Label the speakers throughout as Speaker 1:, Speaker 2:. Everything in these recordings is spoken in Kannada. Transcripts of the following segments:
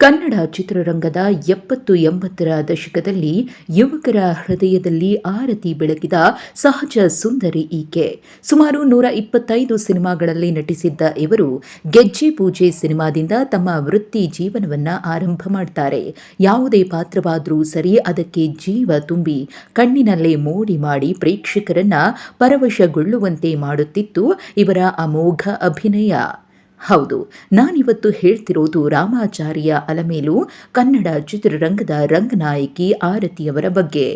Speaker 1: ಕನ್ನಡ ಚಿತ್ರರಂಗದ ಎಪ್ಪತ್ತು ಎಂಬತ್ತರ ದಶಕದಲ್ಲಿ ಯುವಕರ ಹೃದಯದಲ್ಲಿ ಆರತಿ ಬೆಳಗಿದ ಸಹಜ ಸುಂದರಿ ಈಕೆ. ಸುಮಾರು ನೂರ ಇಪ್ಪತ್ತೈದು ಸಿನಿಮಾಗಳಲ್ಲಿ ನಟಿಸಿದ್ದ ಇವರು ಗೆಜ್ಜೆ ಪೂಜೆ ಸಿನಿಮಾದಿಂದ ತಮ್ಮ ವೃತ್ತಿ ಜೀವನವನ್ನ ಆರಂಭ ಮಾಡ್ತಾರೆ. ಯಾವುದೇ ಪಾತ್ರವಾದರೂ ಸರಿ ಅದಕ್ಕೆ ಜೀವ ತುಂಬಿ ಕಣ್ಣಿನಲ್ಲೇ ಮೋಡಿ ಮಾಡಿ ಪ್ರೇಕ್ಷಕರನ್ನ ಪರವಶಗೊಳ್ಳುವಂತೆ ಮಾಡುತ್ತಿತ್ತು ಇವರ ಅಮೋಘ ಅಭಿನಯ. ಹೌದು, ನಾನಿವತ್ತು ಹೇಳ್ತಿರೋದು ರಾಮಾಚಾರ್ಯ ಅಲಮೇಲು, ಕನ್ನಡ ಚಿತ್ರರಂಗದ ರಂಗನಾಯಕಿ ಆರತಿಯವರ ಬಗ್ಗೆ.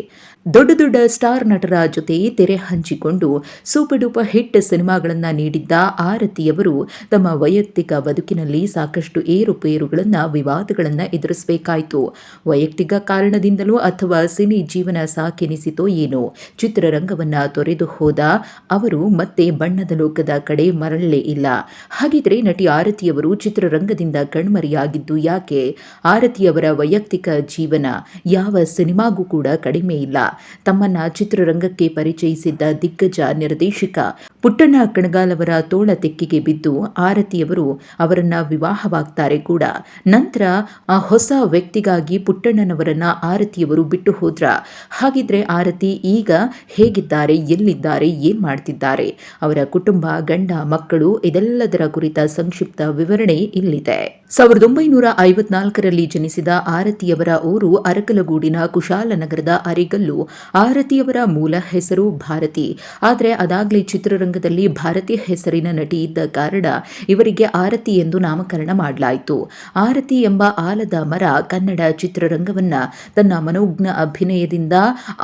Speaker 1: ದೊಡ್ಡ ದೊಡ್ಡ ಸ್ಟಾರ್ ನಟರ ಜೊತೆ ತೆರೆ ಹಂಚಿಕೊಂಡು ಸೂಪರ್ ಡೂಪರ್ ಹಿಟ್ ಸಿನಿಮಾಗಳನ್ನು ನೀಡಿದ್ದ ಆರತಿಯವರು ತಮ್ಮ ವೈಯಕ್ತಿಕ ಬದುಕಿನಲ್ಲಿ ಸಾಕಷ್ಟು ಏರುಪೇರುಗಳನ್ನು, ವಿವಾದಗಳನ್ನು ಎದುರಿಸಬೇಕಾಯಿತು. ವೈಯಕ್ತಿಕ ಕಾರಣದಿಂದಲೋ ಅಥವಾ ಸಿನಿ ಜೀವನ ಸಾಕೆನಿಸಿತೋ ಏನೋ, ಚಿತ್ರರಂಗವನ್ನು ತೊರೆದು ಹೋದ ಅವರು ಮತ್ತೆ ಬಣ್ಣದ ಲೋಕದ ಕಡೆ ಮರಳಲೇ ಇಲ್ಲ. ಹಾಗಿದ್ರೆ ನಟಿ ಆರತಿಯವರು ಚಿತ್ರರಂಗದಿಂದ ಕಣ್ಮರೆಯಾಗಿದ್ದು ಯಾಕೆ? ಆರತಿಯವರ ವೈಯಕ್ತಿಕ ಜೀವನ, ಯಾವ ಸಿನಿಮಾಗೂ ಕೂಡ ಕಡಿಮೆ ಇಲ್ಲ. ತಮ್ಮನ್ನ ಚಿತ್ರರಂಗಕ್ಕೆ ಪರಿಚಯಿಸಿದ್ದ ದಿಗ್ಗಜ ನಿರ್ದೇಶಕ ಪುಟ್ಟಣ್ಣ ಕಣಗಾಲ್ ಅವರ ತೋಳ ತೆಕ್ಕಿಗೆ ಬಿದ್ದು ಆರತಿಯವರು ಅವರನ್ನ ವಿವಾಹವಾಗ್ತಾರೆ ಕೂಡ. ನಂತರ ಆ ಹೊಸ ವ್ಯಕ್ತಿಗಾಗಿ ಪುಟ್ಟಣ್ಣನವರನ್ನ ಆರತಿಯವರು ಬಿಟ್ಟು ಹೋದ್ರ? ಹಾಗಿದ್ರೆ ಆರತಿ ಈಗ ಹೇಗಿದ್ದಾರೆ, ಎಲ್ಲಿದ್ದಾರೆ, ಏನ್ ಮಾಡ್ತಿದ್ದಾರೆ? ಅವರ ಕುಟುಂಬ, ಗಂಡ, ಮಕ್ಕಳು ಇದೆಲ್ಲದರ ಕುರಿತ ಸಂಕ್ಷಿಪ್ತ ವಿವರಣೆ ಇಲ್ಲಿದೆ. ಸಾವಿರದ ಒಂಬೈನೂರ ಐವತ್ನಾಲ್ಕರಲ್ಲಿ ಜನಿಸಿದ ಆರತಿಯವರ ಊರು ಅರಕಲಗೂಡಿನ ಕುಶಾಲನಗರದ ಅರಿಗಲ್ಲು. ಆರತಿಯವರ ಮೂಲ ಹೆಸರು ಭಾರತಿ. ಆದರೆ ಅದಾಗಲೇ ಚಿತ್ರರಂಗದಲ್ಲಿ ಭಾರತಿ ಹೆಸರಿನ ನಟಿ ಇದ್ದ ಕಾರಣ ಇವರಿಗೆ ಆರತಿ ಎಂದು ನಾಮಕರಣ ಮಾಡಲಾಯಿತು. ಆರತಿ ಎಂಬ ಆಲದ ಮರ ಕನ್ನಡ ಚಿತ್ರರಂಗವನ್ನ ತನ್ನ ಮನೋಜ್ಞ ಅಭಿನಯದಿಂದ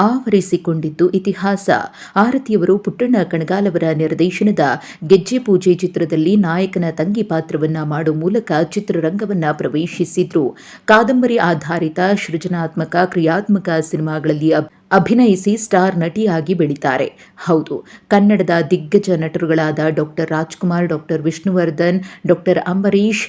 Speaker 1: ಆವರಿಸಿಕೊಂಡಿದ್ದು ಇತಿಹಾಸ. ಆರತಿಯವರು ಪುಟ್ಟಣ್ಣ ಕಣಗಾಲವರ ನಿರ್ದೇಶನದ ಗೆಜ್ಜೆ ಪೂಜೆ ಚಿತ್ರದಲ್ಲಿ ನಾಯಕನ ತಂಗಿ ಪಾತ್ರವನ್ನ ಮಾಡುವ ಮೂಲಕ ಚಿತ್ರರಂಗವನ್ನ ಪ್ರವೇಶಿಸಿದ್ರು. ಕಾದಂಬರಿ ಆಧಾರಿತ ಸೃಜನಾತ್ಮಕ, ಕ್ರಿಯಾತ್ಮಕ ಸಿನಿಮಾಗಳಲ್ಲಿ ಅಭಿನಯಿಸಿ ಸ್ಟಾರ್ ನಟಿಯಾಗಿ ಬೆಳೀತಾರೆ. ಹೌದು, ಕನ್ನಡದ ದಿಗ್ಗಜ ನಟರುಗಳಾದ doctor Rajkumar, doctor Vishnuvardhan, doctor Ambareesh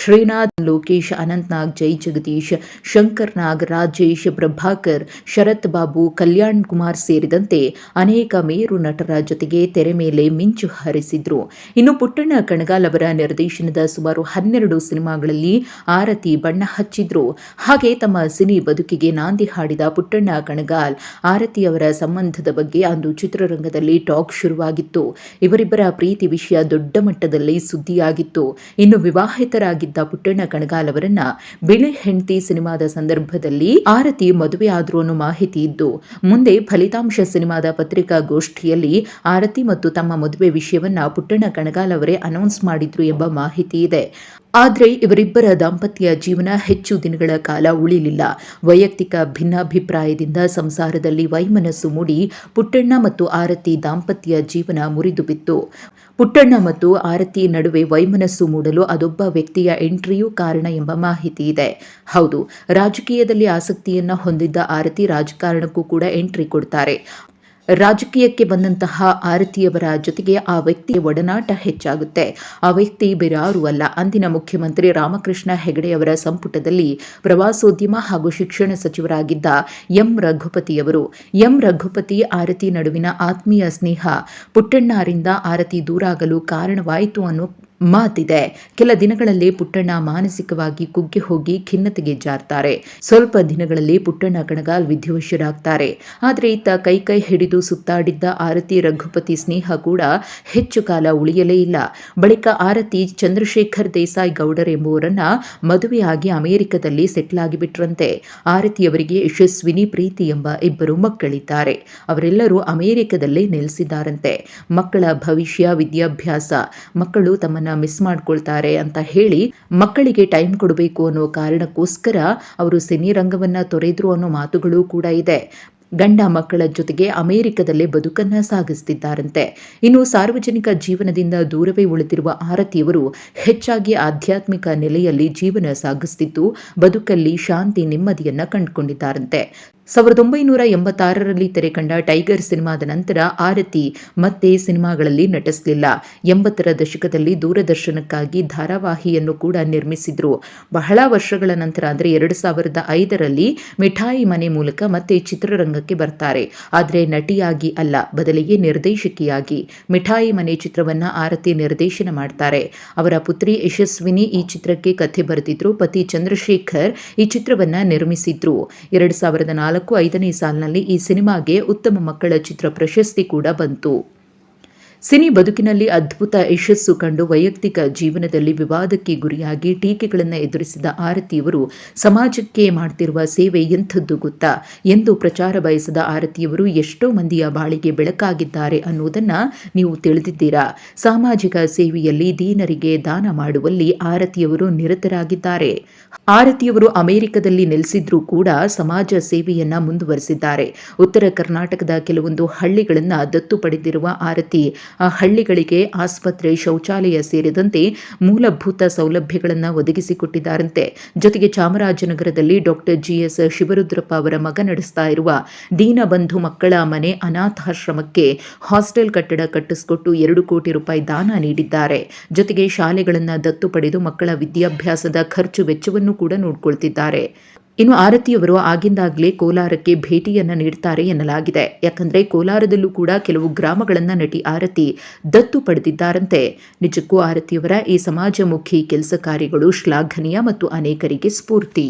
Speaker 1: Srinath, Lokesh, Anant Nag, Jai Jagadish, Shankar Nag, Rajesh, Prabhakar, Sharath Babu, Kalyan Kumar ಸೇರಿದಂತೆ ಅನೇಕ ಮೇರು ನಟರ ಜೊತೆಗೆ ತೆರೆ ಮೇಲೆ ಮಿಂಚು ಹರಿಸಿದ್ರು. ಇನ್ನು ಪುಟ್ಟಣ್ಣ ಕಣಗಾಲ್ ಅವರ ನಿರ್ದೇಶನದ ಸುಮಾರು ಹನ್ನೆರಡು ಸಿನಿಮಾಗಳಲ್ಲಿ ಆರತಿ ಬಣ್ಣ ಹಚ್ಚಿದ್ರು. ಹಾಗೆ ತಮ್ಮ ಸಿನಿ ಬದುಕಿಗೆ ನಾಂದಿ ಹಾಡಿದ ಪುಟ್ಟಣ್ಣ ಕಣಗಾಲ್, ಆರತಿ ಅವರ ಸಂಬಂಧದ ಬಗ್ಗೆ ಅಂದು ಚಿತ್ರರಂಗದಲ್ಲಿ ಟಾಕ್ ಶುರುವಾಗಿತ್ತು. ಇವರಿಬ್ಬರ ಪ್ರೀತಿ ವಿಷಯ ದೊಡ್ಡ ಮಟ್ಟದಲ್ಲಿ ಸುದ್ದಿಯಾಗಿತ್ತು. ಇನ್ನು ವಿವಾಹಿತರಾಗಿ ಪುಟ್ಟಣ್ಣ ಕಣಗಾಲ್ ಅವರನ್ನ ಬಿಳಿ ಹೆಂಡತಿ ಸಿನಿಮಾದ ಸಂದರ್ಭದಲ್ಲಿ ಆರತಿ ಮದುವೆ ಆದ್ರೂ ಅನ್ನೋ ಮಾಹಿತಿ ಇದ್ದು, ಮುಂದೆ ಫಲಿತಾಂಶ ಸಿನಿಮಾದ ಪತ್ರಿಕಾಗೋಷ್ಠಿಯಲ್ಲಿ ಆರತಿ ಮತ್ತು ತಮ್ಮ ಮದುವೆ ವಿಷಯವನ್ನ ಪುಟ್ಟಣ್ಣ ಕಣಗಾಲ್ ಅವರೇ ಅನೌನ್ಸ್ ಮಾಡಿದ್ರು ಎಂಬ ಮಾಹಿತಿ ಇದೆ. ಆದರೆ ಇವರಿಬ್ಬರ ದಾಂಪತ್ಯ ಜೀವನ ಹೆಚ್ಚು ದಿನಗಳ ಕಾಲ ಉಳಿಲಿಲ್ಲ. ವೈಯಕ್ತಿಕ ಭಿನ್ನಾಭಿಪ್ರಾಯದಿಂದ ಸಂಸಾರದಲ್ಲಿ ವೈಮನಸ್ಸು ಮೂಡಿ ಪುಟ್ಟಣ್ಣ ಮತ್ತು ಆರತಿ ದಾಂಪತ್ಯ ಜೀವನ ಮುರಿದು ಬಿತ್ತು ಪುಟ್ಟಣ್ಣ ಮತ್ತು ಆರತಿ ನಡುವೆ ವೈಮನಸ್ಸು ಮೂಡಲು ಅದೊಬ್ಬ ವ್ಯಕ್ತಿಯ ಎಂಟ್ರಿಯೂ ಕಾರಣ ಎಂಬ ಮಾಹಿತಿ ಇದೆ. ಹೌದು, ರಾಜಕೀಯದಲ್ಲಿ ಆಸಕ್ತಿಯನ್ನ ಹೊಂದಿದ್ದ ಆರತಿ ರಾಜಕಾರಣಕ್ಕೂ ಕೂಡ ಎಂಟ್ರಿ ಕೊಡ್ತಾರೆ. ರಾಜಕೀಯಕ್ಕೆ ಬಂದಂತಹ ಆರತಿಯವರ ಜೊತೆಗೆ ಆ ವ್ಯಕ್ತಿಯ ಒಡನಾಟ ಹೆಚ್ಚಾಗುತ್ತೆ. ಆ ವ್ಯಕ್ತಿ ಬಿರಾರು ಅಲ್ಲ. ಅಂದಿನ ಮುಖ್ಯಮಂತ್ರಿ ರಾಮಕೃಷ್ಣ ಹೆಗಡೆಯವರ ಸಂಪುಟದಲ್ಲಿ ಪ್ರವಾಸೋದ್ಯಮ ಹಾಗೂ ಶಿಕ್ಷಣ ಸಚಿವರಾಗಿದ್ದ ಎಂ ರಘುಪತಿಯವರು ಎಂ ರಘುಪತಿ ಆರತಿ ನಡುವಿನ ಆತ್ಮೀಯ ಸ್ನೇಹ. ಪುಟ್ಟಣ್ಣರಿಂದ ಆರತಿ ದೂರಾಗಲು ಕಾರಣವಾಯಿತು ಅನ್ನೋ ಮಾತಿದೆ. ಕೆಲ ದಿನಗಳಲ್ಲಿ ಪುಟ್ಟಣ್ಣ ಮಾನಸಿಕವಾಗಿ ಕುಗ್ಗಿ ಹೋಗಿ ಖಿನ್ನತೆಗೆ ಜಾರ್ತಾರೆ. ಸ್ವಲ್ಪ ದಿನಗಳಲ್ಲಿ ಪುಟ್ಟಣ್ಣ ಕಣಗಾಲ್ ವಿಧಿವಶರಾಗ್ತಾರೆ ಆದರೆ ಈತ ಕೈ ಕೈ ಹಿಡಿದು ಸುತ್ತಾಡಿದ್ದ ಆರತಿ ರಘುಪತಿ ಸ್ನೇಹ ಕೂಡ ಹೆಚ್ಚು ಕಾಲ ಉಳಿಯಲೇ ಇಲ್ಲ. ಬಳಿಕ ಆರತಿ ಚಂದ್ರಶೇಖರ್ ದೇಸಾಯಿ ಗೌಡರ್ ಎಂಬುವರನ್ನ ಮದುವೆಯಾಗಿ ಅಮೆರಿಕದಲ್ಲಿ ಸೆಟ್ಲ್ ಆಗಿಬಿಟ್ರಂತೆ. ಆರತಿಯವರಿಗೆ ಯಶಸ್ವಿನಿ ಪ್ರೀತಿ ಎಂಬ ಇಬ್ಬರು ಮಕ್ಕಳಿದ್ದಾರೆ. ಅವರೆಲ್ಲರೂ ಅಮೆರಿಕದಲ್ಲೇ ನೆಲೆಸಿದ್ದಾರಂತೆ. ಮಕ್ಕಳ ಭವಿಷ್ಯ, ವಿದ್ಯಾಭ್ಯಾಸ, ಮಕ್ಕಳು ತಮ್ಮ ಮಿಸ್ ಮಾಡ್ಕೊಳ್ತಾರೆ ಅಂತ ಹೇಳಿ ಮಕ್ಕಳಿಗೆ ಟೈಮ್ ಕೊಡಬೇಕು ಅನ್ನೋ ಕಾರಣಕ್ಕೋಸ್ಕರ ಅವರು ಸಿನಿ ರಂಗವನ್ನ ತೊರೆದ್ರು ಅನ್ನೋ ಮಾತುಗಳು ಕೂಡ ಇದೆ. ಗಂಡ ಮಕ್ಕಳ ಜೊತೆಗೆ ಅಮೆರಿಕದಲ್ಲೇ ಬದುಕನ್ನ ಸಾಗಿಸ್ತಿದ್ದಾರಂತೆ. ಇನ್ನು ಸಾರ್ವಜನಿಕ ಜೀವನದಿಂದ ದೂರವೇ ಉಳಿದಿರುವ ಆರತಿಯವರು ಹೆಚ್ಚಾಗಿ ಆಧ್ಯಾತ್ಮಿಕ ನೆಲೆಯಲ್ಲಿ ಜೀವನ ಸಾಗಿಸ್ತಿದ್ದು ಬದುಕಲ್ಲಿ ಶಾಂತಿ ನೆಮ್ಮದಿಯನ್ನ ಕಂಡುಕೊಂಡಿದ್ದಾರಂತೆ. ಸಾವಿರದ ಒಂಬೈನೂರ ಎಂಬತ್ತಾರರಲ್ಲಿ ತೆರೆ ಕಂಡ ಟೈಗರ್ ಸಿನಿಮಾದ ನಂತರ ಆರತಿ ಮತ್ತೆ ಸಿನಿಮಾಗಳಲ್ಲಿ ನಟಿಸಲಿಲ್ಲ. ಎಂಬತ್ತರ ದಶಕದಲ್ಲಿ ದೂರದರ್ಶನಕ್ಕಾಗಿ ಧಾರಾವಾಹಿಯನ್ನು ಕೂಡ ನಿರ್ಮಿಸಿದ್ರು. ಬಹಳ ವರ್ಷಗಳ ನಂತರ, ಅಂದರೆ ಎರಡು ಸಾವಿರದ ಐದರಲ್ಲಿ ಮಿಠಾಯಿ ಮನೆ ಮೂಲಕ ಮತ್ತೆ ಚಿತ್ರರಂಗಕ್ಕೆ ಬರ್ತಾರೆ. ಆದರೆ ನಟಿಯಾಗಿ ಅಲ್ಲ, ಬದಲಿಗೆ ನಿರ್ದೇಶಕಿಯಾಗಿ. ಮಿಠಾಯಿ ಮನೆ ಚಿತ್ರವನ್ನ ಆರತಿ ನಿರ್ದೇಶನ ಮಾಡ್ತಾರೆ. ಅವರ ಪುತ್ರಿ ಯಶಸ್ವಿನಿ ಈ ಚಿತ್ರಕ್ಕೆ ಕಥೆ ಬರೆದಿದ್ರು. ಪತಿ ಚಂದ್ರಶೇಖರ್ ಈ ಚಿತ್ರವನ್ನ ನಿರ್ಮಿಸಿದ್ರು. ಎರಡು ಸಾವಿರದ ಐದನೇ ಸಾಲಿನಲ್ಲಿ ಈ ಸಿನಿಮಾಗೆ ಉತ್ತಮ ಮಕ್ಕಳ ಚಿತ್ರ ಪ್ರಶಸ್ತಿ ಕೂಡ ಬಂತು. ಸಿನಿ ಬದುಕಿನಲ್ಲಿ ಅದ್ಭುತ ಯಶಸ್ಸು ಕಂಡು ವೈಯಕ್ತಿಕ ಜೀವನದಲ್ಲಿ ವಿವಾದಕ್ಕೆ ಗುರಿಯಾಗಿ ಟೀಕೆಗಳನ್ನು ಎದುರಿಸಿದ ಆರತಿಯವರು ಸಮಾಜಕ್ಕೆ ಮಾಡ್ತಿರುವ ಸೇವೆ ಎಂಥದ್ದು ಗೊತ್ತಾ? ಎಂದು ಪ್ರಚಾರ ಬಯಸಿದ ಆರತಿಯವರು ಎಷ್ಟೋ ಮಂದಿಯ ಬಾಳಿಗೆ ಬೆಳಕಾಗಿದ್ದಾರೆ ಅನ್ನುವುದನ್ನು ನೀವು ತಿಳಿದಿದ್ದೀರಾ? ಸಾಮಾಜಿಕ ಸೇವೆಯಲ್ಲಿ ದೀನರಿಗೆ ದಾನ ಮಾಡುವಲ್ಲಿ ಆರತಿಯವರು ನಿರತರಾಗಿದ್ದಾರೆ. ಆರತಿಯವರು ಅಮೆರಿಕದಲ್ಲಿ ನೆಲೆಸಿದ್ರೂ ಕೂಡ ಸಮಾಜ ಸೇವೆಯನ್ನ ಮುಂದುವರೆಸಿದ್ದಾರೆ. ಉತ್ತರ ಕರ್ನಾಟಕದ ಕೆಲವೊಂದು ಹಳ್ಳಿಗಳನ್ನ ದತ್ತು ಪಡೆದಿರುವ ಆರತಿ ಹಳ್ಳಿಗಳಿಗೆ ಆಸ್ಪತ್ರೆ, ಶೌಚಾಲಯ ಸೇರಿದಂತೆ ಮೂಲಭೂತ ಸೌಲಭ್ಯಗಳನ್ನು ಒದಗಿಸಿಕೊಟ್ಟಿದ್ದಾರಂತೆ. ಜೊತೆಗೆ ಚಾಮರಾಜನಗರದಲ್ಲಿ ಡಾಕ್ಟರ್ ಜಿಎಸ್ ಶಿವರುದ್ರಪ್ಪ ಅವರ ಮಗ ನಡೆಸ್ತಾ ಇರುವ ದೀನಬಂಧು ಮಕ್ಕಳ ಮನೆ ಅನಾಥಾಶ್ರಮಕ್ಕೆ ಹಾಸ್ಟೆಲ್ ಕಟ್ಟಡ ಕಟ್ಟಿಸಿಕೊಟ್ಟು ಎರಡು ಕೋಟಿ ರೂಪಾಯಿ ದಾನ ನೀಡಿದ್ದಾರೆ. ಜೊತೆಗೆ ಶಾಲೆಗಳನ್ನು ದತ್ತು ಪಡೆದು ಮಕ್ಕಳ ವಿದ್ಯಾಭ್ಯಾಸದ ಖರ್ಚು ವೆಚ್ಚವನ್ನು ಕೂಡ ನೋಡಿಕೊಳ್ತಿದ್ದಾರೆ. ಇನ್ನು ಆರತಿಯವರು ಆಗಿಂದಾಗಲೇ ಕೋಲಾರಕ್ಕೆ ಭೇಟಿಯನ್ನ ನೀಡುತ್ತಾರೆ ಎನ್ನಲಾಗಿದೆ. ಯಾಕಂದ್ರೆ ಕೋಲಾರದಲ್ಲೂ ಕೂಡ ಕೆಲವು ಗ್ರಾಮಗಳನ್ನ ನಟಿ ಆರತಿ ದತ್ತು ಪಡೆದಿದ್ದಾರಂತೆ. ನಿಜಕ್ಕೂ ಆರತಿಯವರ ಈ ಸಮಾಜಮುಖಿ ಕೆಲಸ ಕಾರ್ಯಗಳು ಶ್ಲಾಘನೀಯ ಮತ್ತು ಅನೇಕರಿಗೆ ಸ್ಫೂರ್ತಿ.